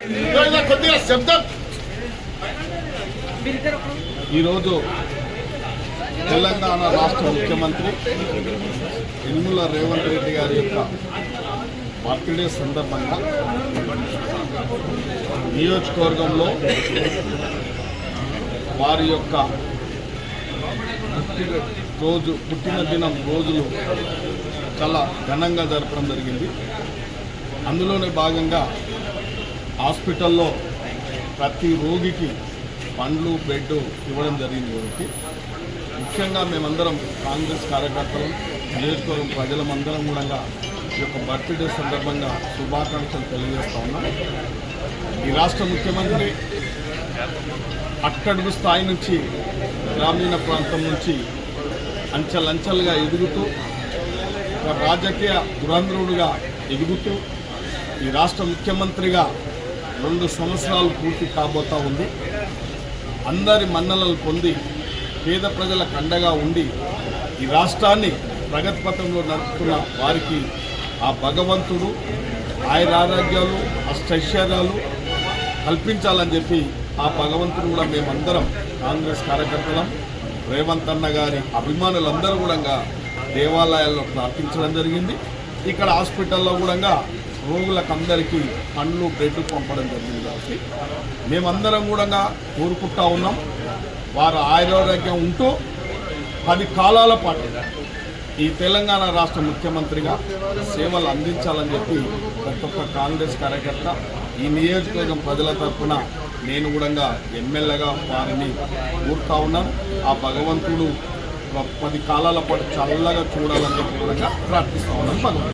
కొద్దిగా శబ్దం. ఈరోజు తెలంగాణ రాష్ట్ర ముఖ్యమంత్రి యనుమల రేవంత్ రెడ్డి గారి యొక్క బర్త్డే సందర్భంగా నియోజకవర్గంలో వారి యొక్క రోజు పుట్టిన దినం రోజులు చాలా ఘనంగా జరపడం జరిగింది. అందులోనే భాగంగా హాస్పిటల్లో ప్రతి రోగికి పండ్లు బెడ్ ఇవ్వడం జరిగింది కాబట్టి ముఖ్యంగా మేమందరం కాంగ్రెస్ కార్యకర్తలు నియోజకవర్గం ప్రజలమందరం కూడా ఈ యొక్క బర్త్డే సందర్భంగా శుభాకాంక్షలు తెలియజేస్తా ఉన్నాం. ఈ రాష్ట్ర ముఖ్యమంత్రి అట్టడుగు స్థాయి నుంచి గ్రామీణ ప్రాంతం నుంచి అంచెలంచెలుగా ఎదుగుతూ ఒక రాజకీయ దురంధ్రుడుగా ఎదుగుతూ ఈ రాష్ట్ర ముఖ్యమంత్రిగా రెండు సంవత్సరాలు పూర్తి కాబోతా ఉంది. అందరి మన్ననలు పొంది పేద ప్రజలకు అండగా ఉండి ఈ రాష్ట్రాన్ని ప్రగతిపథంలో నడుపుతున్న వారికి ఆ భగవంతుడు ఆయురారోగ్యాలు అష్టైశ్వర్యాలు కల్పించాలని చెప్పి ఆ భగవంతుడు కూడా మేమందరం కాంగ్రెస్ కార్యకర్తలం రేవంత్ అన్న గారి అభిమానులందరూ కూడా దేవాలయాల్లో ప్రార్థించడం జరిగింది. ఇక్కడ హాస్పిటల్లో కూడా రోగులకు అందరికీ పండ్లు బ్రెడ్ పంపడం జరిగింది కాబట్టి మేమందరం కూడా కోరుకుంటా ఉన్నాం. వారు ఆయురారోగ్యం ఉంటూ పది కాలాల పాటు ఈ తెలంగాణ రాష్ట్ర ముఖ్యమంత్రిగా సేవలు అందించాలని చెప్పి ప్రతి ఒక్క కాంగ్రెస్ కార్యకర్త ఈ నియోజకవర్గం ప్రజల తరఫున నేను కూడా ఎమ్మెల్యేగా వారిని కోరుతా ఉన్నాను. ఆ భగవంతుడు పది కాలాల పాటు చల్లగా చూడాలని చెప్పి కూడా ప్రార్థిస్తా ఉన్నాను. భగవంతుడు.